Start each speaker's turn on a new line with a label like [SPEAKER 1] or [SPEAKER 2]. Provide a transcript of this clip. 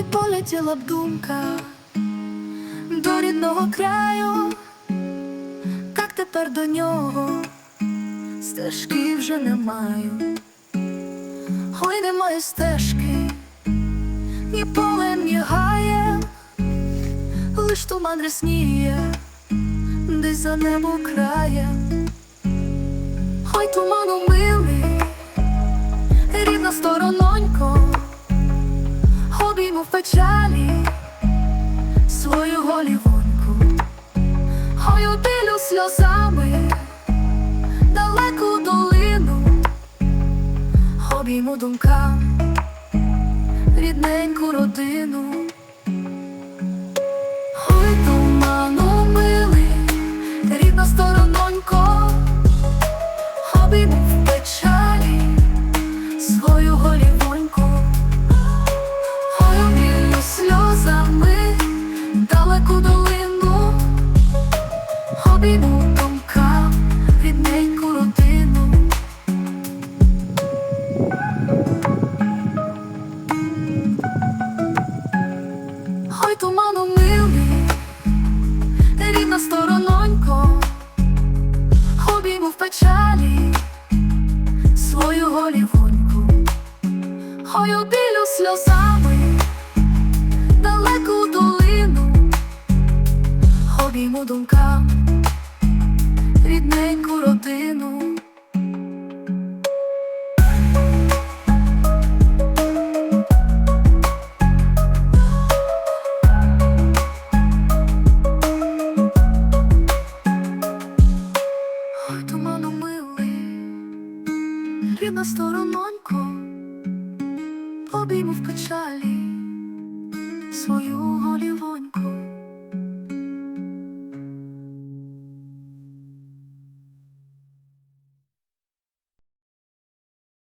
[SPEAKER 1] Ой, полетіла б думка до рідного краю, як тепер до нього? Стежки вже не маю. Ой, немає стежки, ні поле, ні гає, лиш туман рясніє, десь за небо краєм. Ой, туману милий, рідна сторононько, обійму в печалі свою голівоньку, ой, дилю сльозами далеку долину, обійму думкам рідненьку родину. Обійму думкам рідненьку родину. Ой, туману милий, рідна сторононько, обійму в печалі свою голівоньку, ой, обілю сльозами далеку долину, обійму думкам рідненьку родину. Ой, рідна сторононько, обійму в печалі свою голівоньку.